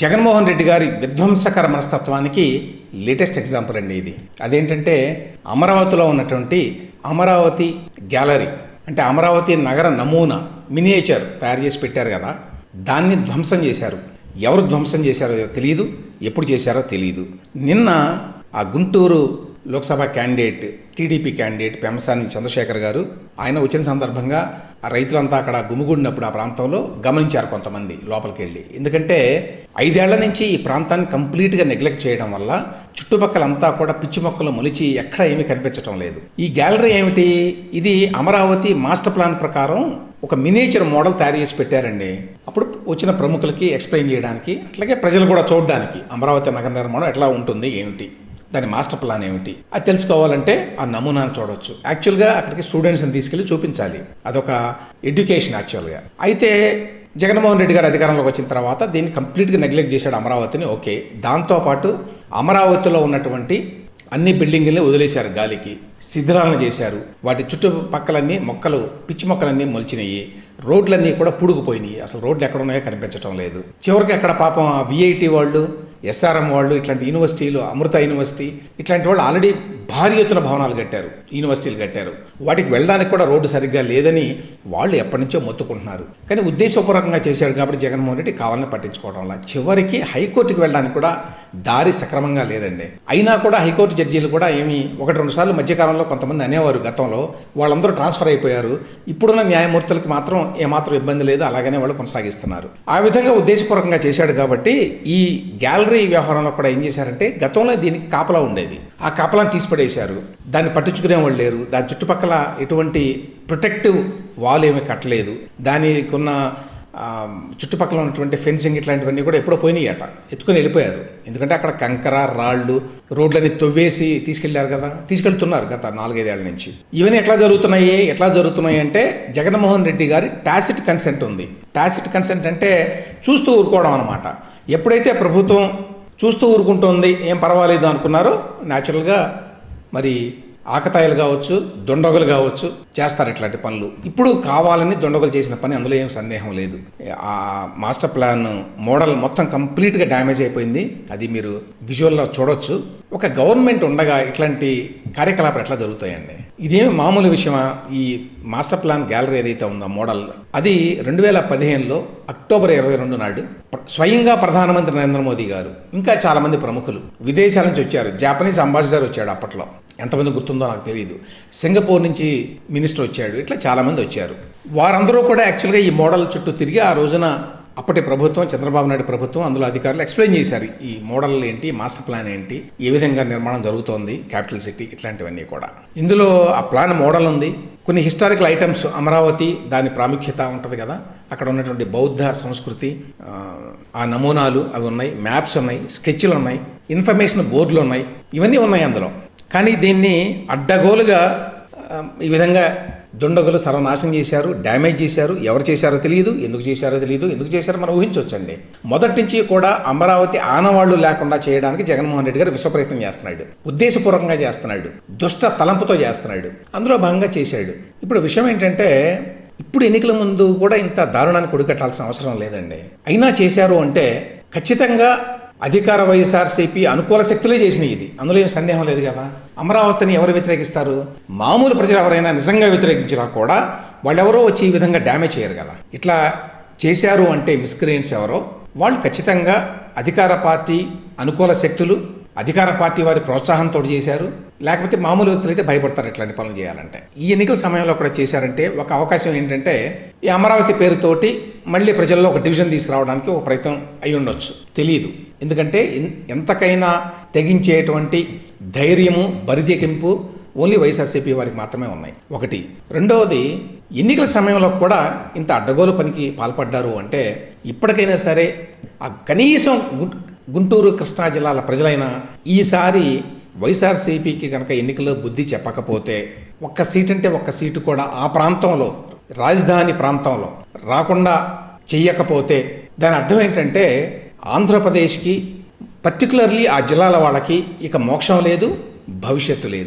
జగన్మోహన్ రెడ్డి గారి విధ్వంసకర మనస్తత్వానికి latest example అండి ఇది. అదేంటంటే అమరావతిలో ఉన్నటువంటి అమరావతి గ్యాలరీ అంటే అమరావతి నగర నమూనా మినియేచర్ తయారు చేసి పెట్టారు కదా దాన్ని ధ్వంసం చేశారు. ఎవరు ధ్వంసం చేశారో తెలియదు ఎప్పుడు చేశారో తెలియదు నిన్న ఆ Guntur Lok Sabha candidate TDP candidate Pemmasani Chandrasekhar గారు ఆయన వచ్చిన సందర్భంగా రైతులంతా అక్కడ గుమిగూడినప్పుడు ఆ ప్రాంతంలో గమనించారు కొంతమంది లోపలికి వెళ్ళి. ఎందుకంటే ఐదేళ్ళ నుంచి ఈ ప్రాంతాన్ని కంప్లీట్గా నెగ్లెక్ట్ చేయడం వల్ల చుట్టుపక్కలంతా కూడా పిచ్చి మొక్కలు మొలిచి ఎక్కడ ఏమీ కనిపించడం లేదు. ఈ గ్యాలరీ ఏమిటి? ఇది అమరావతి మాస్టర్ ప్లాన్ ప్రకారం ఒక మినేచర్ మోడల్ తయారు చేసి పెట్టారండి. అప్పుడు వచ్చిన ప్రముఖులకి ఎక్స్ప్లెయిన్ చేయడానికి అట్లాగే ప్రజలు కూడా చూడడానికి అమరావతి నగర నిర్మాణం ఎట్లా ఉంటుంది ఏమిటి? దాని మాస్టర్ ప్లాన్ ఏమిటి? అది తెలుసుకోవాలంటే ఆ నమూనాను చూడవచ్చు యాక్చువల్గా అక్కడికి స్టూడెంట్స్ని తీసుకెళ్ళి చూపించాలి. అదొక ఎడ్యుకేషన్ యాక్చువల్గా అయితే జగన్మోహన్ రెడ్డి గారు అధికారంలోకి వచ్చిన తర్వాత దీన్ని కంప్లీట్గా నెగ్లెక్ట్ చేశాడు అమరావతిని ఓకే దాంతోపాటు అమరావతిలో ఉన్నటువంటి అన్ని బిల్డింగుల్ని వదిలేశారు గాలికి. శిథిలాలను చేశారు. వాటి చుట్టుపక్కలన్నీ మొక్కలు పిచ్చి మొక్కలన్నీ మొలిచినాయి రోడ్లన్నీ కూడా పుడుకుపోయినాయి అసలు రోడ్లు ఎక్కడ ఉన్నాయో కనిపించడం లేదు. చివరికి అక్కడ పాపం విఐటి వాళ్ళు ఎస్ఆర్ఎం వాళ్ళు ఇట్లాంటి యూనివర్సిటీలు అమృత యూనివర్సిటీ ఇట్లాంటి వాళ్ళు ఆల్రెడీ భారీ ఎత్తున భవనాలు కట్టారు యూనివర్సిటీలు కట్టారు. వాటికి వెళ్ళడానికి కూడా రోడ్డు సరిగ్గా లేదని వాళ్ళు ఎప్పటి నుంచో మొత్తుకుంటున్నారు. కానీ ఉద్దేశపూర్వకంగా చేశాడు కాబట్టి జగన్మోహన్ రెడ్డి కావాలని పట్టించుకోవడం వల్ల చివరికి హైకోర్టుకి వెళ్ళడానికి కూడా దారి సక్రమంగా లేదండి. అయినా కూడా హైకోర్టు జడ్జీలు కూడా ఏమి ఒకటి రెండు సార్లు మధ్యకాలంలో కొంతమంది అనేవారు గతంలో. వాళ్ళందరూ ట్రాన్స్ఫర్ అయిపోయారు. ఇప్పుడున్న న్యాయమూర్తులకి మాత్రం ఏమాత్రం ఇబ్బంది లేదు. అలాగనే వాళ్ళు కొనసాగిస్తున్నారు. ఆ విధంగా ఉద్దేశపూర్వకంగా చేశాడు కాబట్టి ఈ గ్యాలరీ వ్యవహారంలో కూడా ఏం చేశారంటే గతంలో దీనికి కాపలా ఉండేది. ఆ కాపలాను తీసిపడేశారు. దాన్ని పట్టించుకునే వాళ్ళు లేరు. దాని చుట్టుపక్కల ఎటువంటి ప్రొటెక్టివ్ వాల్ ఏమీ కట్టలేదు. దానికి ఉన్న చుట్టుపక్కల ఉన్నటువంటి ఫెన్సింగ్ ఇట్లాంటివన్నీ కూడా ఎప్పుడో పోయినాయి అట ఎత్తుకొని వెళ్ళిపోయారు. ఎందుకంటే అక్కడ కంకర రాళ్ళు రోడ్లని తవ్వేసి తీసుకెళ్ళారు కదా. తీసుకెళ్తున్నారు గత నాలుగైదేళ్ళ నుంచి. ఇవన్నీ ఎట్లా జరుగుతున్నాయి? ఎట్లా జరుగుతున్నాయి అంటే జగన్మోహన్ రెడ్డి గారి టాసిట్ కన్సెంట్ ఉంది. టాసిట్ కన్సెంట్ అంటే చూస్తూ ఊరుకోవడం అనమాట ఎప్పుడైతే ప్రభుత్వం చూస్తూ ఊరుకుంటుంది ఏం పర్వాలేదు అనుకున్నారో న్యాచురల్గా మరి ఆకతాయిలు కావచ్చు దొండగలు కావచ్చు చేస్తారు ఇట్లాంటి పనులు. ఇప్పుడు కావాలని దొండగలు చేసిన పని అందులో ఏం సందేహం లేదు. ఆ మాస్టర్ ప్లాన్ మోడల్ మొత్తం కంప్లీట్గా డ్యామేజ్ అయిపోయింది. అది మీరు విజువల్లో చూడొచ్చు. ఒక గవర్నమెంట్ ఉండగా ఇట్లాంటి కార్యకలాపాలు ఎట్లా జరుగుతాయండి? ఇదేమి మామూలు విషయమా? ఈ మాస్టర్ ప్లాన్ గ్యాలరీ ఏదైతే ఉందో మోడల్ అది రెండు వేల పదిహేనులో అక్టోబర్ ఇరవై రెండు నాడు స్వయంగా ప్రధానమంత్రి నరేంద్ర మోదీ గారు ఇంకా చాలామంది ప్రముఖులు విదేశాల నుంచి వచ్చారు. జాపనీస్ అంబాసిడర్ వచ్చాడు అప్పట్లో. ఎంతమంది గుర్తుందో నాకు తెలియదు సింగపూర్ నుంచి మినిస్టర్ వచ్చాడు. ఇట్లా చాలామంది వచ్చారు. వారందరూ కూడా యాక్చువల్గా ఈ మోడల్ చుట్టూ తిరిగి ఆ రోజున అప్పటి ప్రభుత్వం చంద్రబాబు నాయుడు ప్రభుత్వం అందులో అధికారులు ఎక్స్ప్లెయిన్ చేశారు. ఈ మోడల్ ఏంటి మాస్టర్ ప్లాన్ ఏంటి ఏ విధంగా నిర్మాణం జరుగుతోంది క్యాపిటల్ సిటీ ఇట్లాంటివన్నీ కూడా. ఇందులో ఆ ప్లాన్ మోడల్ ఉంది. కొన్ని హిస్టారికల్ ఐటమ్స్ అమరావతి దాని ప్రాముఖ్యత ఉంటుంది కదా. అక్కడ ఉన్నటువంటి బౌద్ధ సంస్కృతి ఆ, నమూనాలు అవి ఉన్నాయి మ్యాప్స్ ఉన్నాయి స్కెచ్లు ఉన్నాయి ఇన్ఫర్మేషన్ బోర్డులు ఉన్నాయి. ఇవన్నీ ఉన్నాయి అందులో. కానీ దీన్ని అడ్డగోలుగా ఈ విధంగా దుండగులు సర్వనాశం చేశారు డ్యామేజ్ చేశారు. ఎవరు చేశారో తెలియదు ఎందుకు చేశారో తెలియదు ఎందుకు చేశారో మనం ఊహించవచ్చండి. మొదటి నుంచి కూడా అమరావతి ఆనవాళ్ళు లేకుండా చేయడానికి జగన్మోహన్ రెడ్డి గారు విశ్వప్రయత్నం చేస్తున్నాడు. ఉద్దేశపూర్వకంగా చేస్తున్నాడు. దుష్ట తలంపుతో చేస్తున్నాడు. అందులో భాగంగా చేశాడు. ఇప్పుడు విషయం ఏంటంటే ఇప్పుడు ఎన్నికల ముందు కూడా ఇంత దారుణానికి ఒడిగట్టాల్సిన అవసరం లేదండి. అయినా చేశారు అంటే ఖచ్చితంగా అధికార వైఎస్ఆర్సీపీ అనుకూల శక్తులే చేసినాయి ఇది. అందులో ఏం సందేహం లేదు కదా? అమరావతిని ఎవరు వ్యతిరేకిస్తారు? మామూలు ప్రజలు ఎవరైనా నిజంగా వ్యతిరేకించినా కూడా వాళ్ళెవరో వచ్చి ఈ విధంగా డ్యామేజ్ చేయరు కదా. ఇట్లా చేశారు అంటే మిస్క్రియన్స్ ఎవరో వాళ్ళు ఖచ్చితంగా అధికార పార్టీ అనుకూల శక్తులు అధికార పార్టీ వారి ప్రోత్సాహంతో చేశారు. లేకపోతే మామూలు వ్యక్తులు అయితే భయపడతారు ఇట్లాంటి పనులు చేయాలంటే. ఈ ఎన్నికల సమయంలో కూడా చేశారంటే ఒక అవకాశం ఏంటంటే ఈ అమరావతి పేరుతోటి మళ్ళీ ప్రజల్లో ఒక డివిజన్ తీసుకురావడానికి ఒక ప్రయత్నం అయి ఉండొచ్చు. తెలియదు ఎందుకంటే ఎంతకైనా తెగించేటువంటి ధైర్యము బరిదెకింపు ఓన్లీ వైఎస్ఆర్సీపీ వారికి మాత్రమే ఉన్నాయి. ఒకటి. రెండవది ఎన్నికల సమయంలో కూడా ఇంత అడ్డగోలు పనికి పాల్పడ్డారు అంటే ఇప్పటికైనా సరే ఆ కనీసం గుంటూరు కృష్ణా జిల్లాల ప్రజలైన ఈసారి వైఎస్ఆర్సీపీకి కనుక ఎన్నికల్లో బుద్ధి చెప్పకపోతే ఒక్క సీట్ అంటే ఒక్క సీటు కూడా ఆ ప్రాంతంలో రాజధాని ప్రాంతంలో రాకుండా చెయ్యకపోతే దాని అర్థం ఏంటంటే ఆంధ్రప్రదేశ్కి పర్టికులర్లీ ఆ జిల్లాల వాళ్ళకి ఇక మోక్షం లేదు భవిష్యత్తు లేదు.